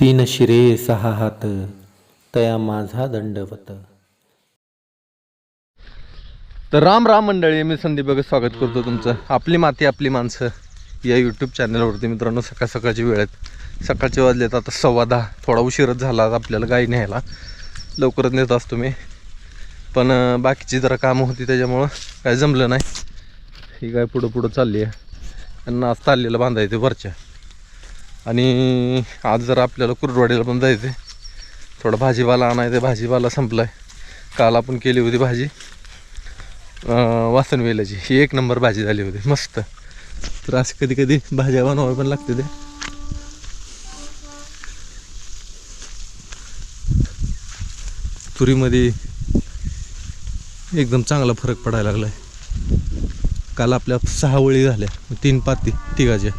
तीन शिरे सहा हात तया माझा दंडवत. तर राम राम मंडळी मी संदीप बघत स्वागत करतो तुमचं. आपली माती आपली माणसं या यूट्यूब चॅनलवरती मित्रांनो सकाळ सकाळची वेळ आहेत. सकाळचे वाजलेत आता सव्वा दहा. थोडा उशीरच झाला आपल्याला गाई न्यायला. लवकरच नेत असतो मी. पण बाकीची जरा कामं होती त्याच्यामुळं काय जमलं नाही. ही गाय पुढं पुढं चालली आहे. त्यांना आज चाललेलं बांधायचं वरच्या. आणि आज जर आपल्याला कुरडवाडीला पण जायचं आहे थोडा भाजीपाला आणायचं भाजीपाला संपला आहे काल आपण केली होती भाजी. वासन वेलाची ही एक नंबर भाजी झाली होती. मस्त. तर असे कधी कधी भाज्या बनवाव्या पण लागते ते. तुरीमध्ये एकदम चांगला फरक पडायला लागलाय. काल आपल्या सहा वळी झाल्या. तीन पाती तिघाच्या.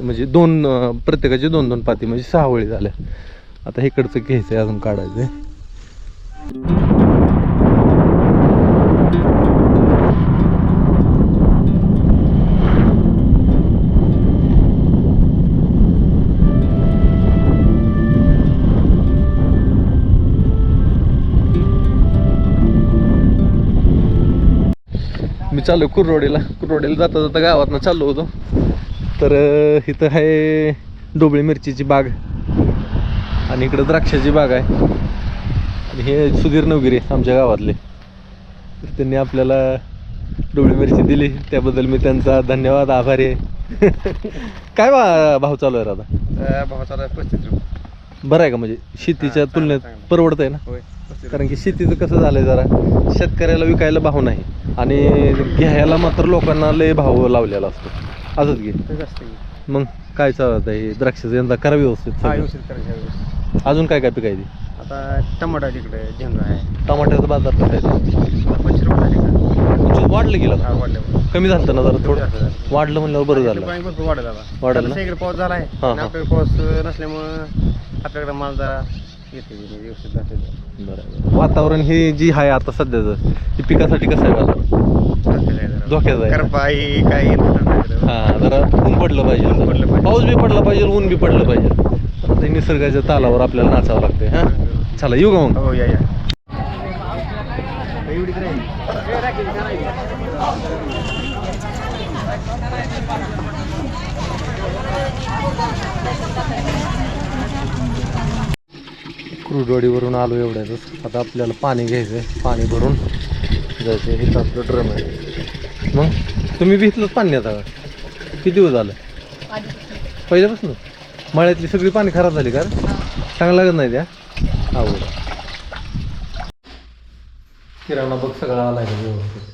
म्हणजे दोन प्रत्येकाचे दोन दोन पाती म्हणजे सहा वळी झाल्या. आता इकडचं घ्यायचं आहे अजून काढायचं आहे मी चालू कुररोडीला. कुररोडीला जाता जाता गावातनं चाललो होतो. तर इथं आहे डोबळी मिरचीची बाग. आणि इकडं द्राक्षाची बाग आहे. आणि हे सुधीर नवगिरे आमच्या गावातले. तर त्यांनी आपल्याला डोबळी मिरची दिली. त्याबद्दल मी त्यांचा धन्यवाद आभारी आहे. काय बा भाव चालू आहे आता? भावाचा पस्तीस रुपये. बरं आहे का म्हणजे? शेतीच्या तुलनेत. परवडत आहे. ना? कारण की शेतीचं कसं झालंय जरा शेतकऱ्याला विकायला भाव नाही. आणि घ्यायला मात्र लोकांना लय भाव लावलेला असतो. असंच घे जास्त. मग काय चालत आहे द्राक्षाचं यंदा करा व्यवस्थित हा सगळं. व्यवस्थित करायचं व्यवस्थित. अजून काय काय पिकायची आता टमाटा तिकडे झेंडू आहे टमाट्याचा बाजार कसा आहे पंचवीस रुपये झाले का तुमचं वाढलं गेलं हा? वाढल्यावर कमी झालं ना जरा थोडं. वाढलं म्हणल्यावर बरं झालं पाणी भरपूर वाढेल आता वाढेल ना? पाऊस झाला आहे हा, आणि हा. आपल्याकडे पाऊस नसल्यामुळं आपल्याकडे माल जरा येते व्यवस्थित जाते. बरं. वातावरण हे जी आहे आता सध्याचं हे पिकासाठी कसं आहे बाजार धोक्याचं आहे. ही नाही. हा जरा ऊन पडलं ऊन पडलं पाहिजे. पाऊस बी पडला पाहिजे ऊन बी पडलं पाहिजे. आता हे निसर्गाच्या तालावर आपल्याला नाचावं लागतंय हा? चला येऊ का मग? हो या या. क्रूडवाडीवरून आलो एवढ्यातच आता आपल्याला पाणी घ्यायचं आहे पाणी भरून जायचं हे आपलं ड्रम आहे. मग तुम्ही इथलंच पाणी आता. का किती दिवस झालं? पहिल्यापासून? मळ्यातली सगळी पाणी खराब झाली का? चांगलं लागत नाही त्या? आवड किराणा बघ सगळा आला आहे व्यवस्थित?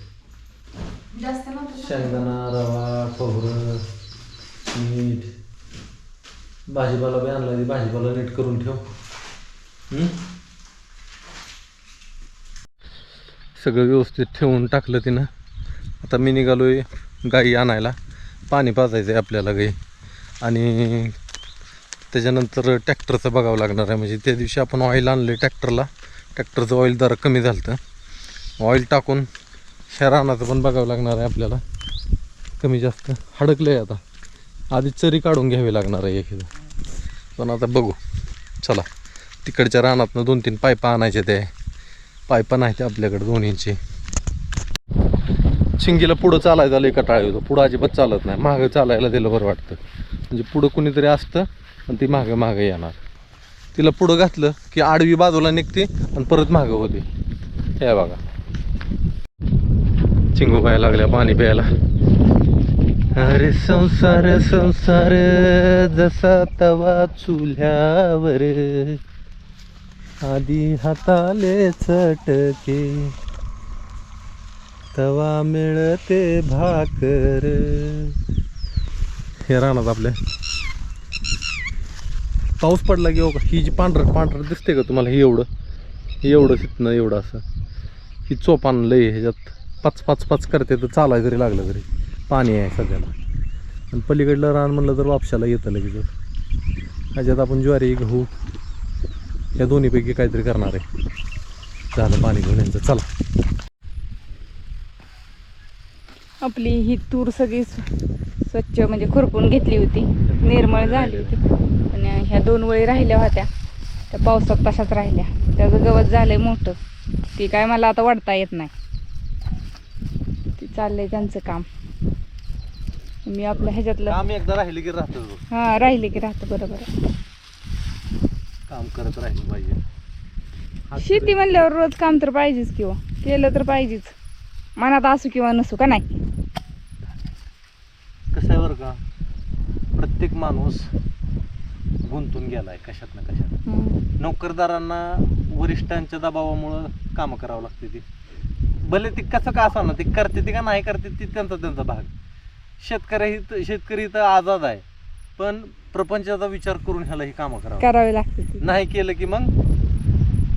शेंगदाणा रवा खोबरं मीठ. भाजीपाला बी आणला भाजीपाला नीट करून ठेव? सगळं व्यवस्थित ठेवून टाकलं तिनं. आता मी निघालोय गाई आणायला. पाणी पाजायचं आहे आपल्याला गाई. आणि त्याच्यानंतर ट्रॅक्टरचं बघावं लागणार आहे. म्हणजे त्या दिवशी आपण ऑइल आणले ट्रॅक्टरला. ट्रॅक्टरचं ऑइल जरा कमी झालं तर ऑइल टाकून ह्या रानाचं पण बघावं लागणार आहे आपल्याला. कमी जास्त. हडकलं आहे आता. आधी चरी काढून घ्यावी लागणार आहे एखादं पण आता बघू. चला. तिकडच्या रानातनं दोन तीन पायपा आणायचे ते. पायपा नाही ते आपल्याकडे दोन्हींची. शिंगीला पुढं चालायला झालं एका टाळी होतं. पुढं अजिबात चालत नाही. मागं चालायला दिलं बरं वाटतं. म्हणजे पुढं कुणीतरी असतं आणि ती मागं मागं येणार. तिला पुढं घातलं की आडवी बाजूला निघते आणि परत मागं होते. हे बघा. चिंगू प्यायला लागल्या पाणी प्यायला. अरे संसार संसार जसा तवा चुल्यावर आधी हाताले चटके तवा मिळते भाकर. हे राहणार आपल्या. पाऊस पडला की हो का? ही जी पांढरं पांढरं दिसते का तुम्हाला? हे एवढं. हे एवढं तिथनं एवढं असं. ही चोप लय ह्याच्यात. पाच पाच पाच करते तर चालाय जरी लागलं तरी. पाणी आहे सध्याला. आणि पलीकडलं रान म्हणलं तर वापशाला येतं लगेच ह्याच्यात आपण ज्वारी गहू या दोन्हीपैकी काहीतरी करणार आहे. झालं पाणी घेऊन यांचं. चला. आपली ही तूर सगळी स्व- स्वच्छ म्हणजे खुरपून घेतली होती. निर्मळ झाली होती. आणि ह्या दोन वळी राहिल्या होत्या. त्या पावसात तशाच राहिल्या. त्याचं गवत झालंय मोठं. ती काय मला आता वाढता येत नाही. ती चाललंय त्यांचं काम. मी आपल्या ह्याच्यातलं काम एकदा राहिले की राहतं बघ. हा राहिले की राहतं. बरोबर आहे. काम करत राहिलं पाहिजे. शेती म्हणल्यावर रोज काम तर पाहिजेच किंवा केलं तर पाहिजेच. मनात असू किंवा नसू का नाही? कसं आहे बरं का? प्रत्येक माणूस गुंतून गेलाय कशात ना कशात. नोकरदारांना वरिष्ठांच्या दबावामुळं कामं करावं लागते ती. भले ती कसं का असा ना ती करते ती का नाही करते ती त्यांचा त्यांचा भाग. शेतकरी शेतकरी इथं आझाद आहे. पण प्रपंचाचा विचार करून ह्याला ही कामं करावं. करावे लागते. नाही केलं की मग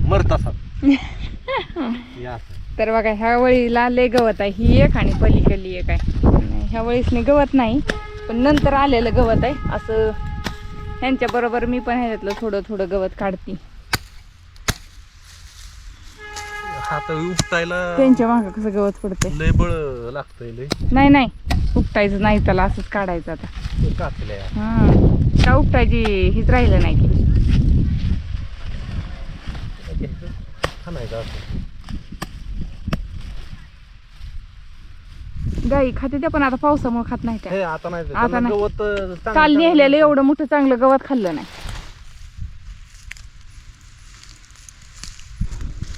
मरतासात हे असं. तर बघा ह्या वळीला लय गवत आहे. ही एक आणि पलीकडली एक आहे. ह्या वळीसने गवत नाही पण नंतर आलेलं गवत आहे. असं ह्यांच्या बरोबर मी पण ह्याच्यातलं थोडं थोडं गवत काढते. हात उपटायला त्यांच्या मागं कसं गवत पडतंय? लय बळ लागतंय लय. नाही नाही. उपटायचं नाही त्याला असंच काढायचं आता. ते काचल्या हा. का उपटायची हीच राहिलं नाही की गाई खाते त्या पण आता पावसामुळे खात नाही हे आता नाही. आता नाही. काल नेलेलं एवढं मोठं चांगलं गवत खाल्लं नाही.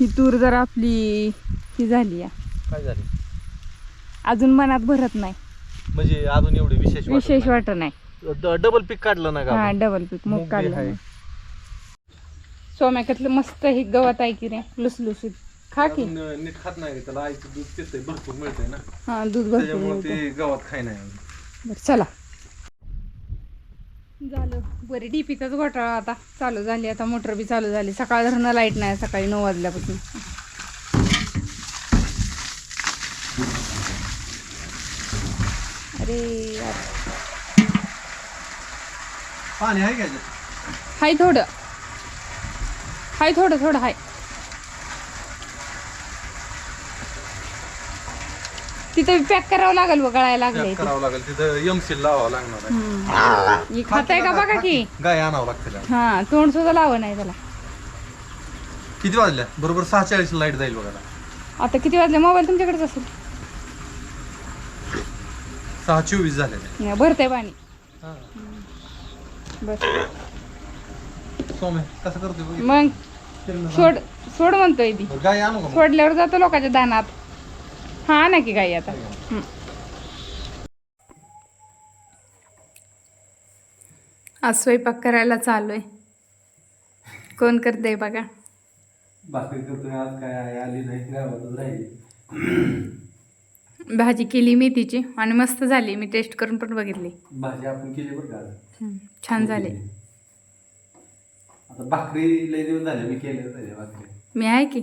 ही तूर जर आपली ही झाली या काय झाले अजून मनात भरत नाही म्हणजे अजून एवढे विशेष वाटत विशेष नाही. वाटत नाही ड- डबल पीक काढलं ना का हा आपण? डबल पीक मूग मूग बी काढलं. नाही. सोम्याकातलं मस्त हे गवत आहे की रे लुसलुसीत खा की नीट खात नाही त्याला आईचं दूध पितंय भरपूर मिळतंय ना हा दूध भरपूर त्याच्यामुळे मिळतं. ते गावात खाय नाही बरं चला झालं. बरी डीपीचाच घोटाळा आता चालू झाली. आता मोटर बी चालू झाली. सकाळ धरणं लाइट नाही. सकाळी नऊ वाजल्यापासून. अरे. पाणी आहे का हाय थोडं. हाय थोडं थोडं हाय. तिथं पॅक करावं लागेल बघ गळायला लागले करावं लागेल तिथं एमसील लावावं लागणार आहे. खाताय का बघा की? गाय आणावं लागतं. हा तोंड सुद्धा लावं नाही त्याला. किती वाजल्या? बरोबर सहा चाळीस लाइट जाईल बघा आता. किती वाजले? मोबाईल तुमच्याकडेच असेल. सहा चोवीस झाले. नाही, भरतंय पाणी. बस. सोमे कसं करतोय बघ. मग सोड सोड म्हणतोय ती. गाय आणू का मग? सोडल्यावर जातो लोकांच्या दानात. हा ना की गाई आता. हं. आज स्वयंपाक करायला चालू आहे. कोण करते बघा. भाकरी करतोय आज काय आली नाही गावातच राहिली. भाजी केली मेथीची आणि मस्त झाली. मी टेस्ट करून पण बघितली. भाजी आपण केली बरं. हं, छान झाले. आता भाकरी लय दिवस झाले मी केले भाकरी. मी आहे की?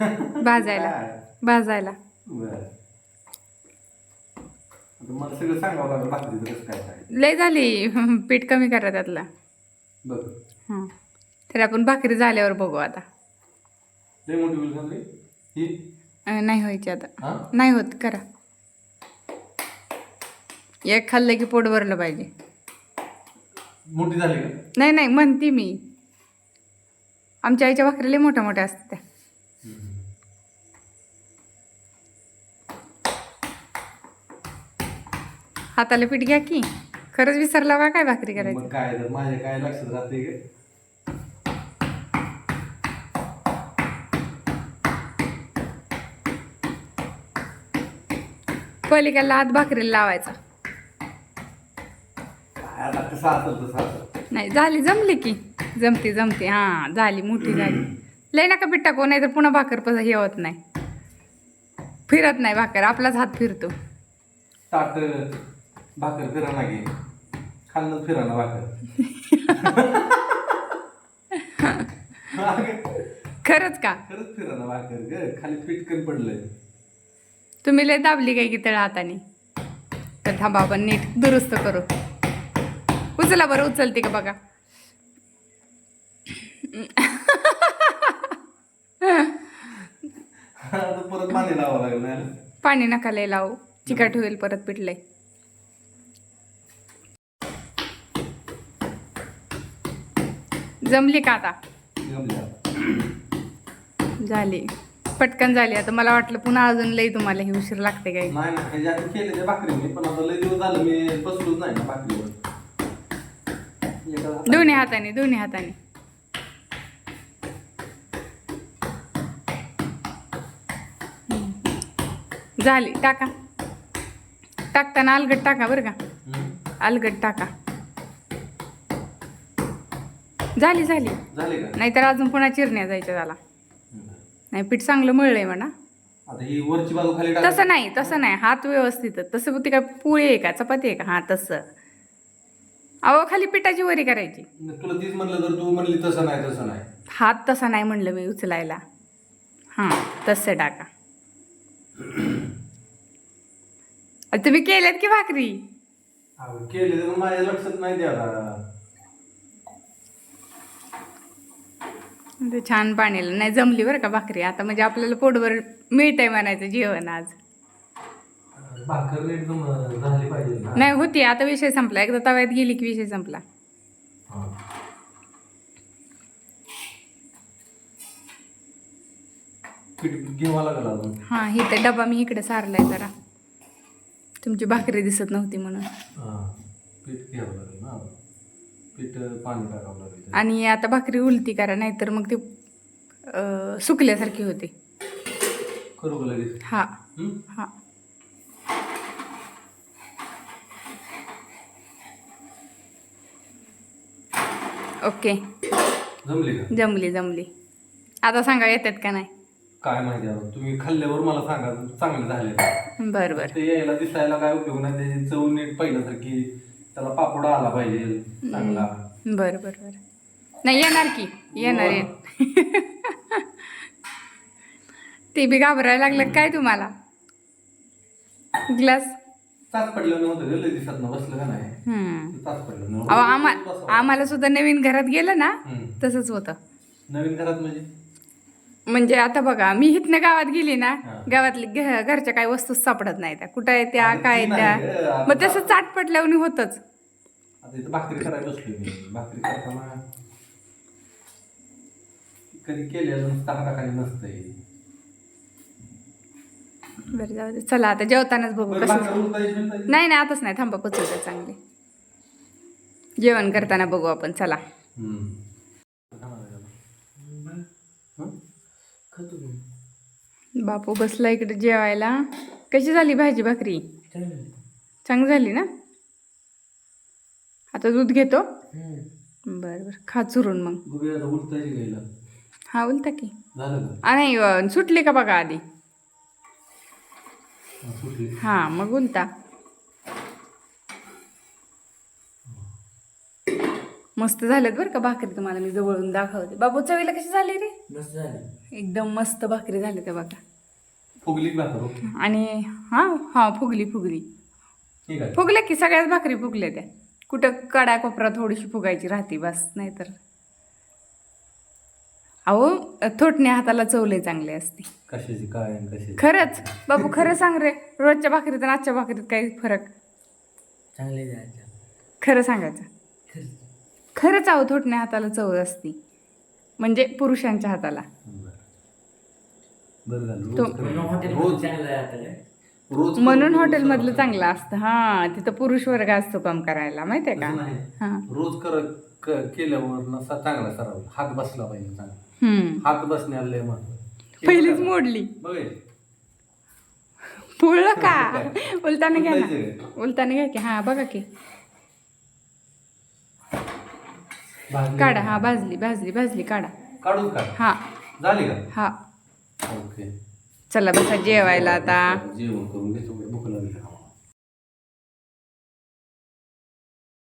भाजायला. भाजायला. मला सगळं सांगावं लागलं भाकरीचं कसं काय काय? लय झाली पीठ कमी करा त्यातला. बघ हां. तर आपण भाकरी झाल्यावर बघू आता. लय मोठी बिल झाली ही? अं, नाही व्हायची आता. हा? नाही होत करा. एक खाल्लं की पोट भरलं पाहिजे. मोठी झाली का? नाही नाही म्हणते मी. आमच्या आईच्या भाकरी लय मोठ्या मोठ्या असतात त्या हाताला पीठ घ्या की. खरंच विसरला का काय भाकरी करायची. मग काय तर माझ्या काय लक्षात राहते पलिकाला हात भाकरीला लावायचा. काय आता कसं असेल तसं असेल. नाही झाली जमली की. जमती जमती. हां झाली मोठी झाली. लय नका पीठ टाकू नाही तर पुन्हा भाकर पस हे होत नाही. फिरत नाही भाकर आपलाच हात फिरतो. ताट भाकर फिराना घे. खाल्लं फिराना भाकर. खरंच का? खरंच फिराना भाकर ग. खाली पीठ कमी पडलंय. तुम्ही लय दाबली काय की तळ हाताने? तर थांबा आपण नीट दुरुस्त करू. उचला बरं उचलते का बघा? परत पाणी लावावं लागलं ना? पाणी नका लय लावू. चिकट होईल परत पिटलंय जमली का आता. झाली. पटकन झाली. आता मला वाटलं पुन्हा अजून लई तुम्हाला ही उशीर लागते काय? दोन्ही हाताने दोन्ही हाताने. झाली. टाका. टाकताना अलगट टाका बरं का. अलगट टाका. झाली झाली. झाले का? नाहीतर अजून पुन्हा चिरण्या जायच्या झाला. नाही पीठ चांगलं मळलंय म्हणा. आता ही वरची बाजू खाली तसं नाही तसं नाही. हात व्यवस्थित तसं ती काय पोळी आहे का? चपाती आहे का? हा तसं. अहो खाली पिठाची वरी करायची. तुला तीच म्हणलं तर तू म्हणली तसं नाही तसं नाही. हात तसा नाही म्हणलं मी उचलायला. हां तसं टाका. तुम्ही केल्यात की भाकरी? अहो, केले तर माझ्या लक्षात नाही द्यायला ते छान पाणीला. नाही जमली बरं का भाकरी. आता म्हणजे आपल्याला पोटभर मिळतंय म्हणायचं जेवण आज. भाकर नीट जम- झाली पाहिजे. ना नाही होती. आता विषय संपला. एकदा तव्यात गेली की विषय संपला. हा. पीठ घेवा लागला अजून. हां ही तर डबा मी इकडे सारलाय जरा. तुमची भाकरी दिसत नव्हती म्हणून. हा. पीठ घ्यावं लागेल ना. पीठ पाणी टाकावं लागेल आणि आता भाकरी उलती करा नाहीतर मग ती अं, सुकल्यासारखी होते. करू का लगेच? हा? हा? ओके. जमली का? जमली जमली. आता सांगा येतात का नाही? काय माहिती आता तुम्ही खाल्ल्यावर मला सांगा चांगले झाले का. बरं बरं. ते यायला दिसायला काय उपयोग नाही त्याची चव नीट पहिल्यासारखी त्याला पापड आला पाहिजे चांगला. बरं बरं बरं. नाही येणार की? येणार येत ते बी घाबरायला लागलं काय तुम्हाला? ग्लास? तास पडलं नव्हतं ग लय दिवसात बसलं का नाही? हम्म. ते तास पडलं अहो नव्हतं आम्हा आम्हाला सुद्धा नवीन घरात गेलं ना. तसंच होतं. नवीन घरात म्हणजे? म्हणजे आता बघा मी इथनं गावात गेली ना. गावातली घ- घरच्या काही वस्तूच सापडत नाही त्या. कुठं आहे त्या अरे काय ती त्या? आता- मग तसं चाट पटल्यावर होतच. आता इथं भाकरी करायला बसलोय मी. भाकरी करताना कधी केलेलं नुसतं हाताखाली नसतंय. बरं जाऊ दे. चला आता जेवतानाच बघू बरं, कसं भाकर उलटायची बिलटायची? नाही नाही आताच नाही. थांबा पचवतं चांगले. जेवण करताना बघू आपण. चला. हम्म. हं? बापू बसला इकडे जेवायला. कशी झाली भाजी भाकरी? चांगली झाली ना? आता दूध घेतो? बरं बरं. खा चुरून मग. हा उलटा की. नाही सुटली का बघा आधी? हा, मग उलटा. मस्त झालेत बरं का भाकरी तुम्हाला मी जवळून दाखवते. बाबू चवीला कशी झाली रे? मस्त झाली. एकदम मस्त भाकरी झाली त्या बघा. फुगली भाकर हो? आणि हां हां फुगली फुगली. ठीक आहे. फुगल्या की सगळ्याच भाकरी फुगल्या त्या. कुठं कडा कोपरा थोडीशी फुगायची राहते बस नाहीतर. अहो थोटण्या हाताला चवले चांगले असते. कशाची काय आणि कशाची? खरंच. बाबू खरं सांग रे रोजच्या भाकरीत आणि आजच्या भाकरीत काही फरक? चांगले जायचं खरं सांगायचं. खरंच आहो थोटण्या हाताला चव असती. म्हणजे पुरुषांच्या हाताला. म्हणून हॉटेलमधलं चांगलं असतं. हां तिथं पुरुष वर्ग असतो काम करायला माहिती आहे का. हां. रोज कर क- केल्यावर चांगला सराव. हात बसला पाहिजे चांगला. हात बसण्याला पहिलीच मोडली. बघ पुळलं का? उलटाने घ्या ना. उलटाने घ्या की. हां बघा की भाजली काढा हा भाजली भाजली भाजली काढा. काढून का हा. झाली का? हा. ओके. चला बसा जेवायला आता. जेवण करून घेतो भूक लागली.